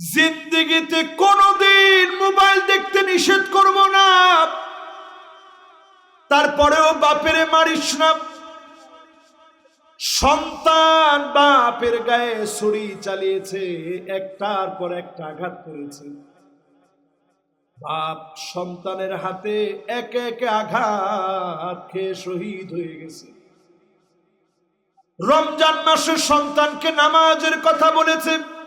জিন্দিগিতে কোনোদিন মোবাইল দেখতে নিষেধ করব না। তারপরেও বাপেরে মারিস না। সন্তান বাপের গায়ে ছুরি চালিয়েছে, একটার পর একটা আঘাত করেছে। বাপ সন্তানের হাতে একে একে আঘাত খেয়ে শহীদ হয়ে গেছে। রমজান মাসে সন্তানকে নামাজের কথা বলেছে।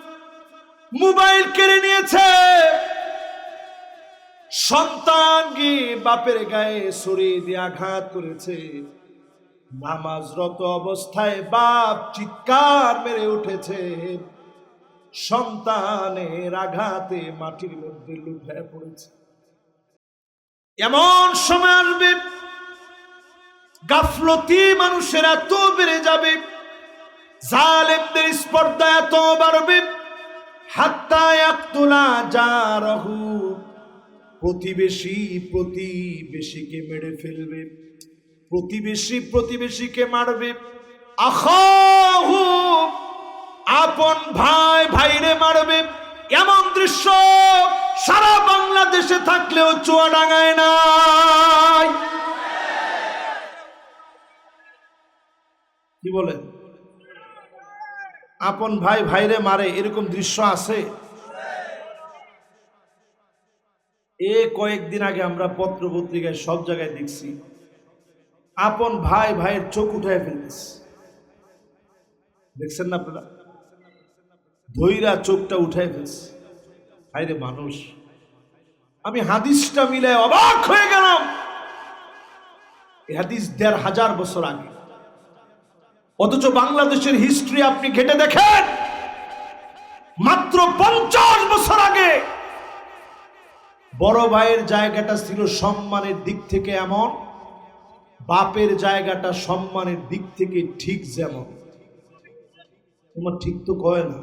মোবাইল কেড়ে নিয়েছে। সন্তান গিয়ে বাপের গায়ে ছড়িয়ে দিয়ে আঘাত করেছে? নামাজরত অবস্থায় বাপ চিৎকার মেরে উঠেছে। সন্তানের আঘাতে মাটির মধ্যে লুটায় পড়েছে। এমন সময় আসবে, গাফলতি মানুষের এত বেড়ে যাবে, জালেমদের স্পর্ধা এত বাড়বে হাত্তা একতলা যা প্রতিবেশী প্রতিবেশীকে মেরে ফেলবে। প্রতিবেশী প্রতিবেশীকে মারবে। আখাহু, আপন ভাই ভাইরে মারবে। এমন দৃশ্য সারা বাংলাদেশে থাকলেও চুয়াডাঙ্গায় নাই। কি বলেন? আপন ভাই, ভাইরে মারে, এরকম দৃশ্য আছে? এ কয়েকদিন আগে আমরা পত্র পত্রিকায় সব জায়গায় দেখছি। আপন ভাই, ভাইয়ের চোখ উঠায় ফেলতেছে। দেখছেন না আপনারা? ধৈরা চোখটা উঠায় ফেলছে। হাইরে মানুষ। আমি হাদিসটা মিলে অবাক হয়ে গেলাম। হাদিস দেড় হাজার বছর আগে। অথচ বাংলাদেশের হিস্ট্রি আপনি ঘেটে দেখেন। মাত্র পঞ্চাশ বছর আগে বড় ভাইয়ের জায়গাটা ছিল সম্মানের দিক থেকে এমন, বাপের জায়গাটা সম্মানের দিক থেকে ঠিক যেমন। তোমার ঠিক তো কয় না?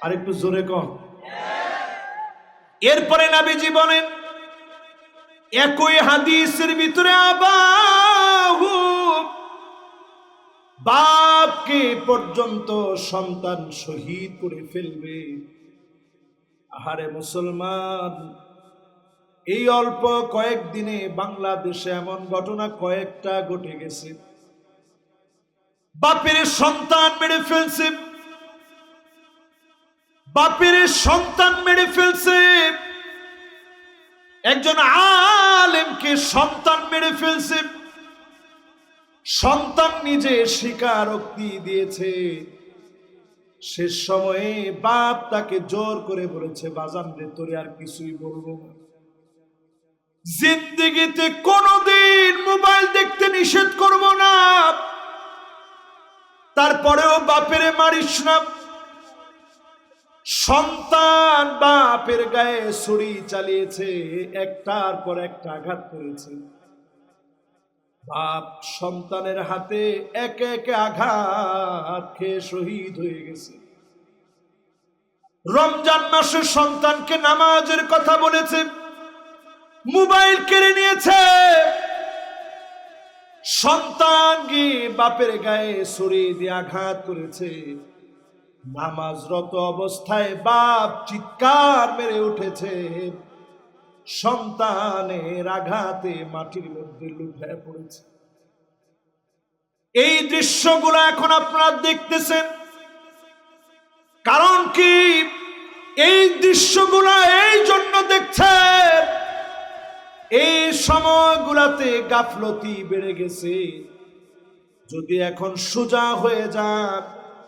আর একটু জোরে কন। এরপরে নাবিজি বলেন, একই হাদিসের ভিতরে আবাহু বাপকে পর্যন্ত সন্তান শহীদ করে ফেলবে? আহারে মুসলমান, এই অল্প কয়েকদিনে বাংলাদেশে এমন ঘটনা কয়েকটা ঘটে গেছে। বাপের সন্তান মেরে ফেলছে। বাপের সন্তান মেরে ফেলছে। একজন আলেমকে সন্তান মেরে ফেলছে। সন্তান নিজে স্বীকারোক্তি দিয়েছে। শেষ সময়ে বাপ তাকে জোর করে বলেছে, বাজান রে, তোরে আর কিছুই বলব জিন্দিগিতে কোনোদিন মোবাইল দেখতে নিষেধ করব না। তারপরেও বাপেরে মারিস না। সন্তান বাপের গায়ে ছুরি চালিয়েছে, একটার পর একটা আঘাত করেছে। বাপ সন্তানের হাতে একে একে আঘাত খেয়ে শহীদ হয়ে গেছে। রমজান মাসে সন্তানকে নামাজের কথা বলেছে, মোবাইল কেড়ে নিয়েছে। সন্তান গিয়ে বাপের গায়ে ছড়িয়ে দিয়ে আঘাত করেছে। নামাজরত অবস্থায় বাপ চিৎকার মেরে উঠেছে। সন্তানের আঘাতে মাটির মধ্যে লুটায় পড়েছে। এই দৃশ্যগুলো এখন আপনারা দেখতেছেন। কারণ কি? এই দৃশ্যগুলো এই জন্য দেখছেন, এই সময়গুলাতে গাফলতি বেড়ে গেছে। যদি এখন সোজা হয়ে যাক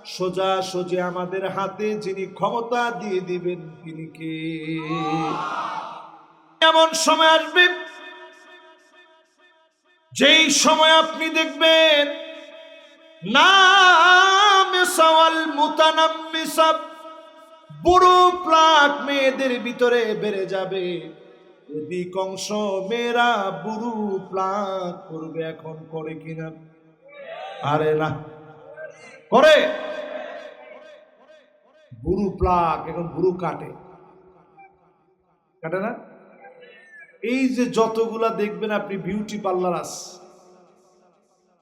সোজা সোজা আমাদের হাতে যিনি ক্ষমতা দিয়ে দিবেন তিনি কে? এমন সময় আসবে, যেই সময় আপনি দেখবেন বুড়ো প্লাক মেয়েদের ভিতরে বেড়ে যাবে। অধিকাংশ মেয়েরা বুড়ু প্লাক করবে, এখন করে কিনা? আরে না, করে। বুড়ু প্লাক এখন বুড়ু কাটে। কাটে না? এই যে যতগুলা দেখবেন আপনি বিউটি পার্লার আস,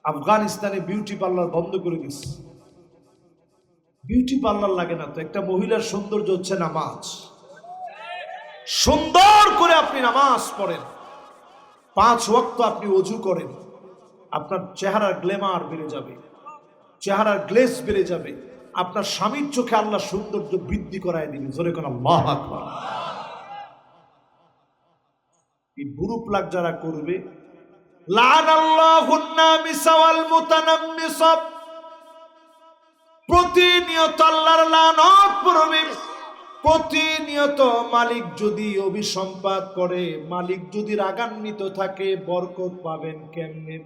আফগানিস্তানে বিউটি পার্লার বন্ধ করে দিস। বিউটি পার্লার লাগে না তো, একটা মহিলার সৌন্দর্য হচ্ছে নামাজ। সুন্দর করে আপনি নামাজ পড়েন। পাঁচ ওয়াক্ত আপনি অজু করেন। আপনার চেহারার গ্লেমার বেড়ে যাবে। চেহারার গ্লেস বেড়ে যাবে। আপনার স্বামীর চোখে আল্লাহ সৌন্দর্য বৃদ্ধি করায় দিবে। জোরে কোন আল্লাহ। এই যারা করবে প্রতিনিয়ত আল্লাহর লানত পড়বে। প্রতিনিয়ত মালিক যদি অভিসম্পাদ করে, মালিক যদি রাগান্বিত থাকে, বরকত পাবেন কেমনে?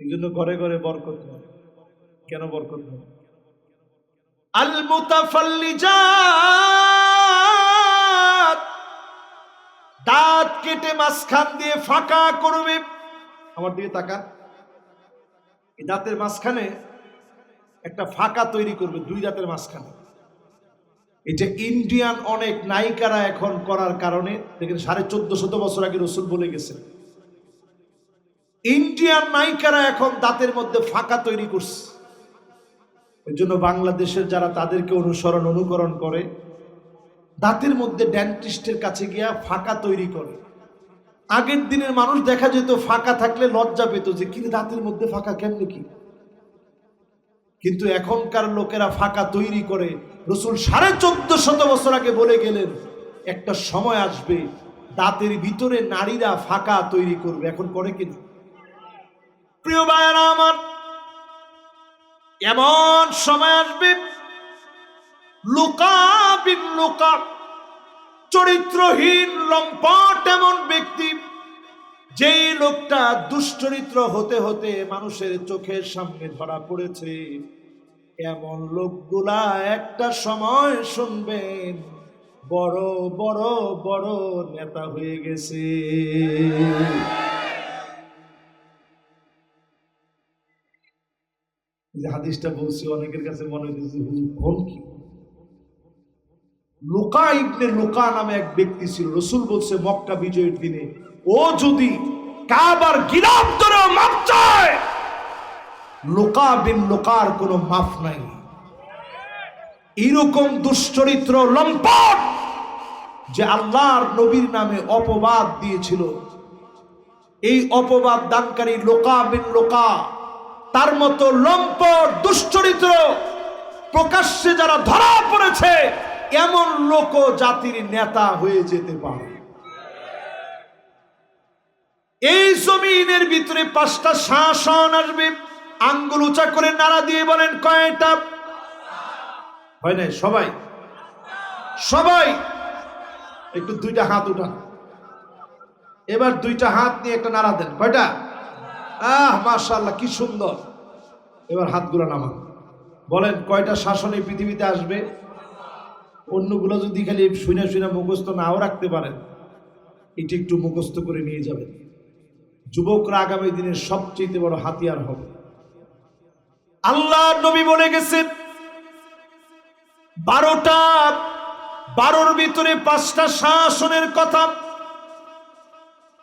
এই জন্য ঘরে ঘরে বরকত নয় কেন বরকত নয় আল মুতাফাল্লিজাত দাঁত কেটে মাঝখান দিয়ে ফাঁকা করবে। আমার দিকে তাকান। এই দাঁতের মাঝখানে একটা ফাঁকা তৈরি করবে দুই দাঁতের মাঝখানে। এটা ইন্ডিয়ান অনেক নায়িকারা এখন করার কারণে, দেখেন সাড়ে চোদ্দ শত বছর আগে রসুল বলে গেছে ইন্ডিয়ান নায়িকারা এখন দাঁতের মধ্যে ফাঁকা তৈরি করছে। এর জন্য বাংলাদেশের যারা তাদেরকে অনুসরণ, অনুকরণ করে দাঁতের মধ্যে ডেন্টিস্টের কাছে গিয়া ফাঁকা তৈরি করে। আগের দিনের মানুষ দেখা যেত ফাঁকা থাকলে লজ্জা পেত যে কি দাঁতের মধ্যে ফাঁকা কেমনে কি? কিন্তু এখনকার লোকেরা ফাঁকা তৈরি করে। রসুল সাড়ে চোদ্দ শত বছর আগে বলে গেলেন, একটা সময় আসবে, দাঁতের ভিতরে নারীরা ফাঁকা তৈরি করবে। এখন করে কিনা প্রিয় ভাইয়ারা আমার, এমন সময় আসবে লুকা বিন লুকা চরিত্রহীন লম্পট এমন ব্যক্তি, যেই লোকটা দুশ্চরিত্র হতে হতে মানুষের চোখের সামনে ধরা পড়েছে। এমন লোকগুলা একটা সময় শুনবেন, বড় বড় বড় নেতা হয়ে গেছে। হাদিসটা বলছি, অনেকের কাছে মনে হুজুর কোন কি? লোকা ইবনে লোকা নামে এক ব্যক্তি ছিল। রসুল বলছে, মক্কা বিজয়ের দিনে ও যদি কাবার গিরাম ধরেও মাপ চায়, লোকা বিন লোকার কোনো মাফ নাই। এইরকম দুশ্চরিত্র লম্পট যে আল্লাহর নবীর নামে অপবাদ দিয়েছিল। এই অপবাদ দানকারী লোকা বিন লোকা, তার মতো লম্পট, দুশ্চরিত্র প্রকাশ্যে যারা ধরা পড়েছে এমন লোক জাতির নেতা হয়ে যেতে পারে। এই জমিনের ভিতরে পাঁচটা শাসন আসবে। আঙ্গুল উঁচা করে নাড়া দিয়ে বলেন, কয়টা? হয় নাই? সবাই? সবাই? একটু দুইটা হাত উঠান। এবার দুইটা হাত নিয়ে একটা নাড়া দেন। কয়টা? আহ, মাশাআল্লাহ, কি সুন্দর। এবার হাতগুলো নামান। বলেন, কয়টা শাসন এই পৃথিবীতে আসবে? অন্যগুলো যদি খালি শুনে শুনে মুখস্থ নাও রাখতে পারেন, এটি একটু মুখস্থ করে নিয়ে যাবেন। যুবকরা আগামী দিনের সবচেয়ে বড় হাতিয়ার হবে। আল্লাহ নবী বলে গেছেন, বারোটা, বারোর ভিতরে পাঁচটা শাসনের কথা।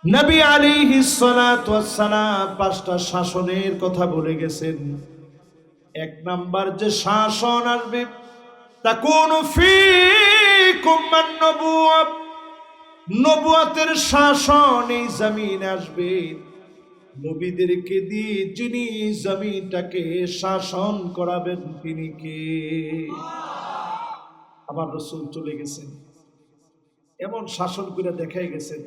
নবী আলী সালাম পাঁচটা শাসনের কথা বলে গেছেন। এক নাম্বার যে শাসন আসবে তা কোন নবুয়াতের শাসন এই জমিন আসবে। নবীদেরকে দিয়ে যিনি জমিনটাকে শাসন করাবেন, তিনি কে? আমার রসুল চলে গেছেন। এমন শাসন করে দেখাই গেছেন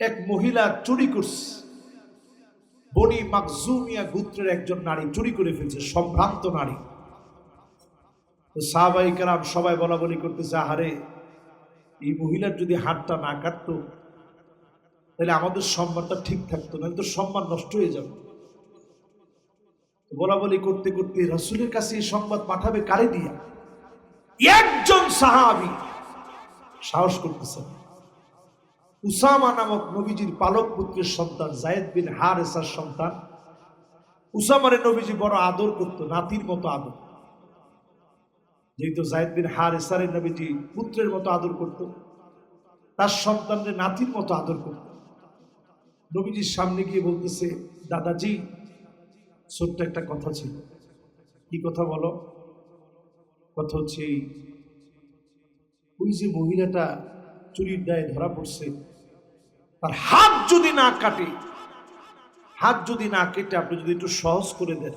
এক মহিলা চুরি করছে। বনি মাকজুমিয়া গোত্রের একজন নারী চুরি করে ফেলছে, সম্ভ্রান্ত নারী। তো সাহাবাই কারাম সবাই বলা বলি করতেছে, আহারে, এই মহিলার যদি হাতটা না কাটতো, তাহলে আমাদের সম্মানটা ঠিক থাকতো না তো সম্মান নষ্ট হয়ে যাবে। বলা বলি করতে করতে রসুলের কাছে এই সংবাদ পাঠাবে কারে দিয়া? একজন সাহাবি সাহস করতেছে উসামা নামক নবীজির পালক পুত্রের সন্তান, জায়েদ বিন হারেসার সন্তান, উসামারে নবীজি বড় আদর করত, নাতির মতো আদর। যেহেতু জায়েদ বিন হারেসারে নবীজি পুত্রের মতো আদর করত, তার সন্তানদের নাতির মতো আদর করত। নবীজির সামনে গিয়ে বলতেছে, দাদাজি, ছোট্ট একটা কথা ছিল। কি কথা বলো? কথা হচ্ছে এই, ওই যে মহিলাটা চুরির দায়ে ধরা পড়ছে, তার হাত যদি না কাটে, হাত যদি না কেটে আপনি যদি একটু সহজ করে দেন,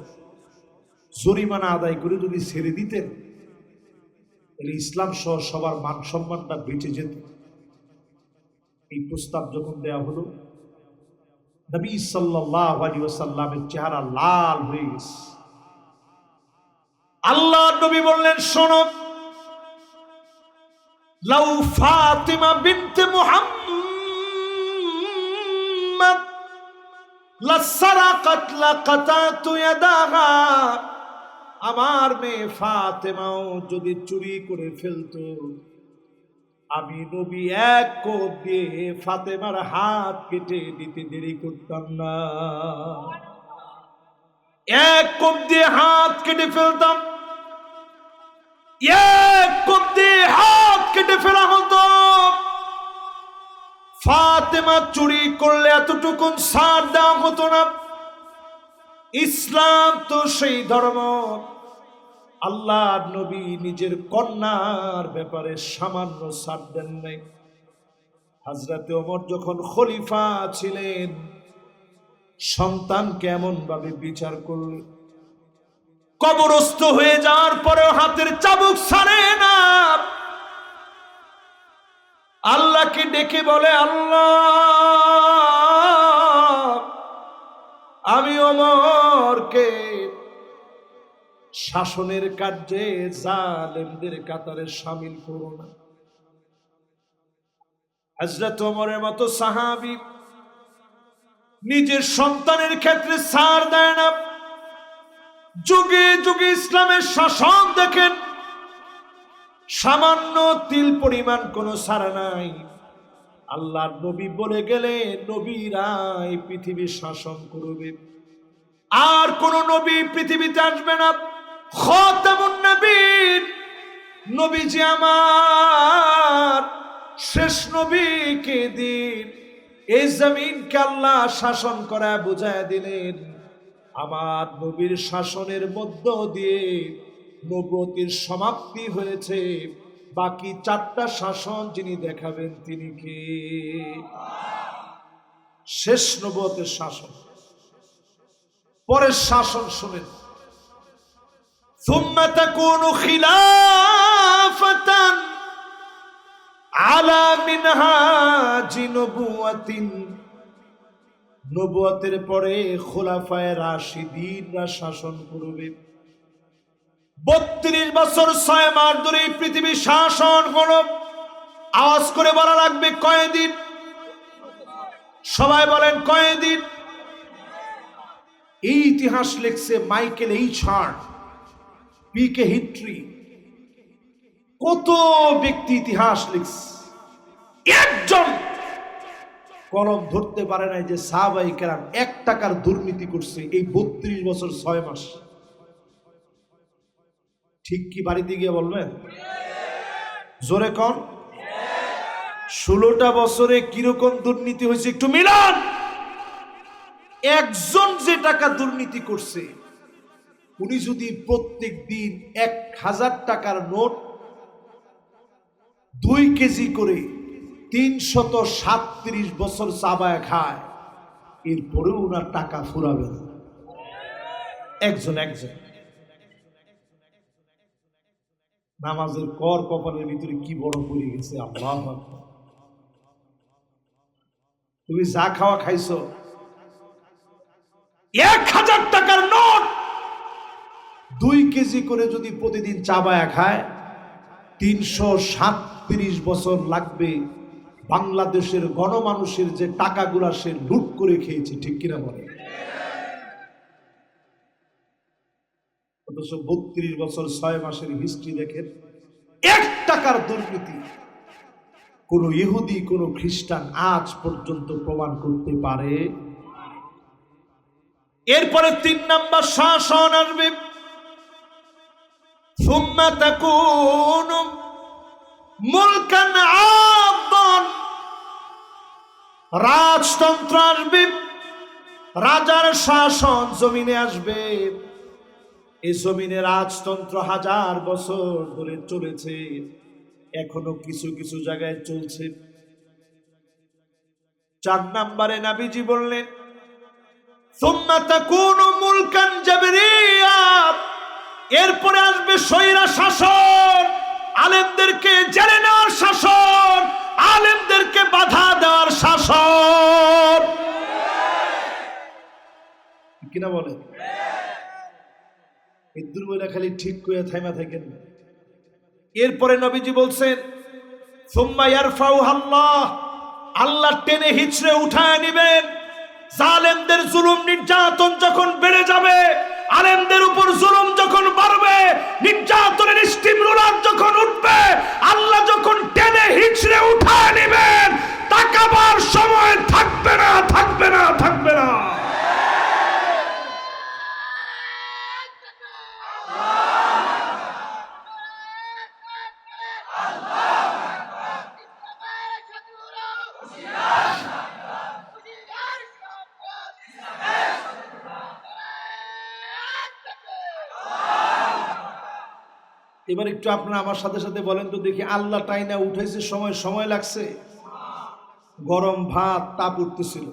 জরিমানা আদায় করে যদি ছেড়ে দিতেন তাহলে ইসলাম সহ সবার মান সম্মানটা বেঁচে যেত। এই প্রস্তাব যখন দেয়া হলো, নবী সাল্লাহ চেহারা লাল হয়ে গেছে। আল্লাহ নবী বললেন, শোনো, লাউ ফাতিমা বিনতে মুহাম্মদ, লাসারাকাত লাকাতাতু ইয়াদাহা। আমার মেয়ে ফাতেমাও যদি চুরি করে ফেলতো, আমি নবী এক কোপ দিয়ে ফাতেমার হাত কেটে দিতে দেরি করতাম না। এক কোপ দিয়ে হাত কেটে ফেলতাম, এক কোপ দিয়ে হাত কেটে ফেলা হতো। ফাতেমা চুরি করলে এতটুকু ছাড় দেওয়া হতো না। ইসলাম তো সেই ধর্ম। আল্লাহ নবী নিজের কন্যার ব্যাপারে সামান্য ছাড় দেন নাই। হাজরাতে ওমর যখন খলিফা ছিলেন সন্তান কেমন ভাবে বিচার করল কবরস্থ হয়ে যাওয়ার পরেও হাতের চাবুক ছাড়ে না। আল্লাহকে ডেকে বলে, আল্লাহ, আমি অমরকে শাসনের কার্যে জালেমদের কাতারে সামিল করো না। হজরত ওমরের মতো সাহাবি নিজের সন্তানের ক্ষেত্রে সার দেয় না। যুগে যুগে ইসলামের শাসন দেখেন, সামান্য তিল পরিমাণ কোনো সারা নাই। আল্লাহ নবী বলে গেলে নবীরাই পৃথিবী শাসন করবে। আর কোন নবী পৃথিবীতে আসবে না। নবীজি আমার শেষ নবীকে দিন। এই জমিনকে আল্লাহ শাসন করা বুঝায় দিলেন। আমার নবীর শাসনের মধ্য দিয়ে নবতির সমাপ্তি হয়েছে। বাকি চারটা শাসন যিনি দেখাবেন তিনি কে? শেষ নবতের শাসন। পরের শাসন শোনেন। ثم تكون خلافة على منهاج نبوة নবুয়তের পরে খোলাফায় রাশিদিনরা শাসন করবে বত্রিশ বছর ছয় মাস ধরে এই পৃথিবী শাসন হলো আওয়াজ করে বলা লাগবে কয়দিন সবাই বলেন কয়দিন এই ইতিহাস লিখছে Michael H heart P K হিট্রি। কত ব্যক্তি ইতিহাস লিখছে। একজন কলম ধরতে পারে নাই যে সাহাবাই কেরাম এক টাকার দুর্নীতি করছে এই বত্রিশ বছর ছয় মাস। ঠিক কি বাড়িতে গিয়ে বলবেন? জোরে কন। ষোলোটা বছরে কীরকম দুর্নীতি হয়েছে একটু মিলান। একজন যে টাকা দুর্নীতি করছে উনি যদি প্রত্যেক দিন এক হাজার টাকার নোট দুই কেজি করে তিনশত সাতত্রিশ বছর চাবায় খায়, এরপরেও ওনার টাকা ফুরাবে না। একজন একজন। নামাজের কর কপালের ভিতরে কি বড় পড়ে গেছে, আল্লাহ তুমি যা খাওয়া খাইছো, এক হাজার টাকার নোট দুই কেজি করে যদি প্রতিদিন চাবায়া খায়, তিনশো সাতত্রিশ বছর লাগবে বাংলাদেশের গণমানুষের যে টাকাগুলা সে লুট করে খেয়েছে, ঠিক কিনা বলে? অথচ বত্রিশ বছর ছয় মাসের হিস্ট্রি দেখেন, এক টাকার দুর্নীতি কোন ইহুদি, কোন খ্রিস্টান আজ পর্যন্ত প্রমাণ করতে পারে। এরপরে তিন নাম্বার শাসন আসবে। ثم تكون ملكا عاضا রাজতন্ত্র আসবে রাজার শাসন জমিনে আসবে এই জমিনে রাজতন্ত্র হাজার বছর ধরে চলেছে এখনো কিছু কিছু জায়গায় চলছে চার নাম্বারে নাবিজি বললেন সুম্মা তাকুনু মুলকান জাবরিয়া এরপরে স্বৈরা শাসন, আলেমদেরকে জেলে নেওয়ার শাসন, আলেমদেরকে বাধা দেওয়ার শাসন। কিনা বলে খালি ঠিক করে থাইমা থাকেন এরপরে নবীজি বলছেন আল্লাহ টেনে হিচড়ে উঠায় নিবেন। জালেমদের জুলুম নির্যাতন যখন বেড়ে যাবে আলেমদের উপর জুলুম যখন বাড়বে, নির্যাতনের স্টিম রোলার যখন উঠবে, আল্লাহ যখন টেনে হিচড়ে উঠায় নিবেন, তাকাবার সময় থাকবে না থাকবে না থাকবে না। এবার একটু আপনারা আমার সাথে সাথে বলেন তো দেখি আল্লাহ টাইনা উঠেছে সময় সময় লাগছে। গরম ভাত তাপ উঠতেছিল।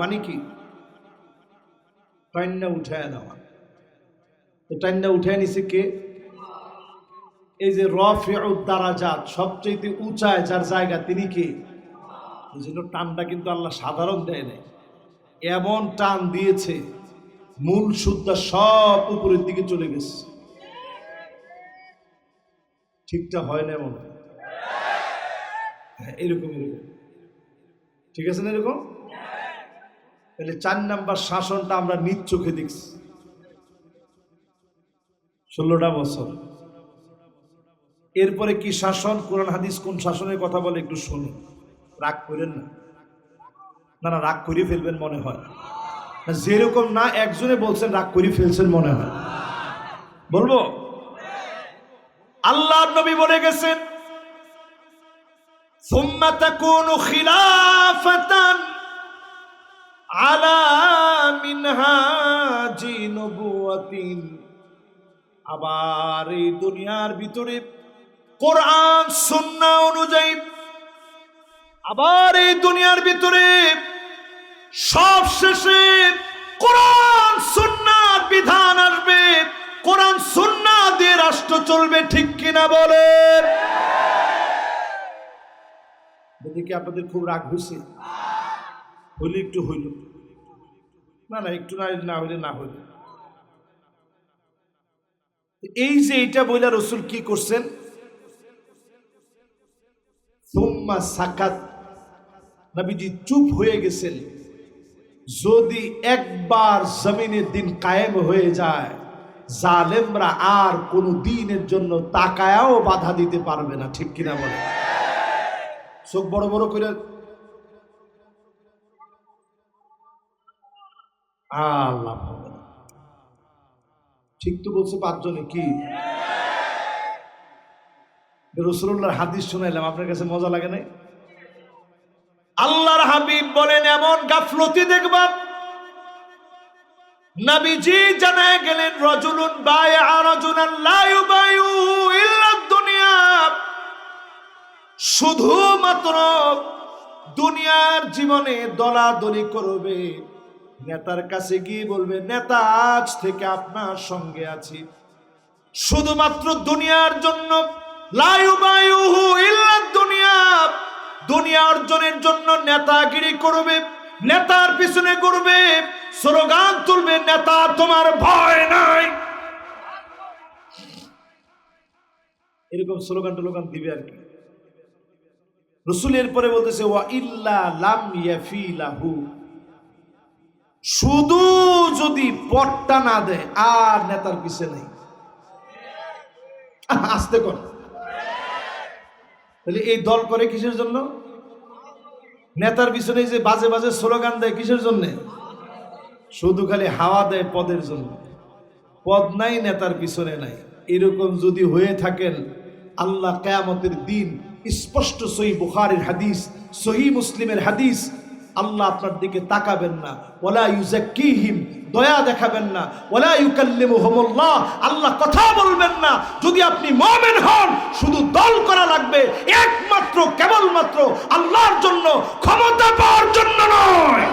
মানে কি? টাইনা উঠায় নিছে কে? এই যে সবচেয়ে উঁচায় যার জায়গা তিনি কে? এই জন্য টানটা কিন্তু আল্লাহ সাধারণ দেয় নাই। এমন টান দিয়েছে, মূল সুদ্ধা সব উপরের দিকে চলে গেছে। ঠিকটা হয় না এমন? হ্যাঁ এরকম এরকম। ঠিক আছে না এরকম? তাহলে চার নাম্বার শাসনটা আমরা নিজ চোখে দেখছি। ষোলোটা বছর। এরপরে কি শাসন? কোরআন, হাদিস কোন শাসনের কথা বলে একটু শুনি রাগ করেন না। না না রাগ করে ফেলবেন মনে হয় না, যেরকম না একজনে বলছেন রাগ করে ফেলছেন মনে হয় বলবো আল্লাহ নবী বলে গেছেন ثم تكون خلافة على منهاج نبوة আবার এই দুনিয়ার ভিতরে কোরআন সুন্নাহ অনুযায়ী আবার এই দুনিয়ার ভিতরে সব শেষে কোরআন সুন্নার বিধান আসবে। কোরআন সুন্না দিয়ে রাষ্ট্র চলবে, ঠিক কিনা বলেন? দেখি আপনাদের খুব রাগ হয়েছে হইলে একটু হইল। না না, একটু না না হইলে না হইলে। এই যে এটা বইলা রসুল কি করছেন? সাকাত। নবীজি চুপ হয়ে গেছেন। যদি একবার জমিনের দিন কায়েম হয়ে যায়, জালেমরা আর কোনো দিনের জন্য তাকায়াও বাধা দিতে পারবে না, ঠিক কিনা বলে? চোখ বড় বড় করে। আল্লাহ ঠিক তো বলছে পাঁচজনে কি? রসুল্লাহর হাদিস শোনাইলাম, আপনার কাছে মজা লাগে নাই? আল্লাহর হাবিব বলেন, এমন গাফলতি দেখবা? নবীজি জানায় গেলেন, রজুলুন বায়া রাজুলান লা ইউবায়ু ইল্লা দুনিয়া। শুধুমাত্র দুনিয়ার জীবনে দলাদলি করবে। নেতার কাছে গিয়ে বলবে, নেতা, আজ থেকে আপনার সঙ্গে আছি। শুধুমাত্র দুনিয়ার জন্য লায়ুবায়ুহু ইল্লা দুনিয়া। দুনিয়া অর্জনের জন্য নেতাগিরি করবে, নেতার পিছনে করবে স্লোগান তুলবে, নেতা তোমার ভয় নাই। এরকম স্লোগান টোলোগান দিবে আর কি। রসুলের পরে বলতেছে, ওয়া ইল্লা লাম ইয়াফিলাহু। শুধু যদি পট্টা না দেয়, আর নেতার পিছে নেই। আসতে কর। তাহলে এই দল করে কিসের জন্য? নেতার পিছনে যে বাজে বাজে স্লোগান দেয় কিসের জন্য? শুধু খালি হাওয়া দেয় পদের জন্য। পদ নাই, নেতার পিছনে নাই। এরকম যদি হয়ে থাকেন, আল্লাহ কেয়ামতের দিন স্পষ্ট সহি বুখারের হাদিস, সহি মুসলিমের হাদিস, আল্লাহ আপনার দিকে তাকাবেন না। ওলা ইউজাক্কিহিম দয়া দেখাবেন না। ওলা ইউকাল্লিম হোমল্লাহ আল্লাহ কথা বলবেন না। যদি আপনি মমেন হন, শুধু দল করা লাগবে, একমাত্র, কেবলমাত্র আল্লাহর জন্য, ক্ষমতা পাওয়ার জন্য নয়।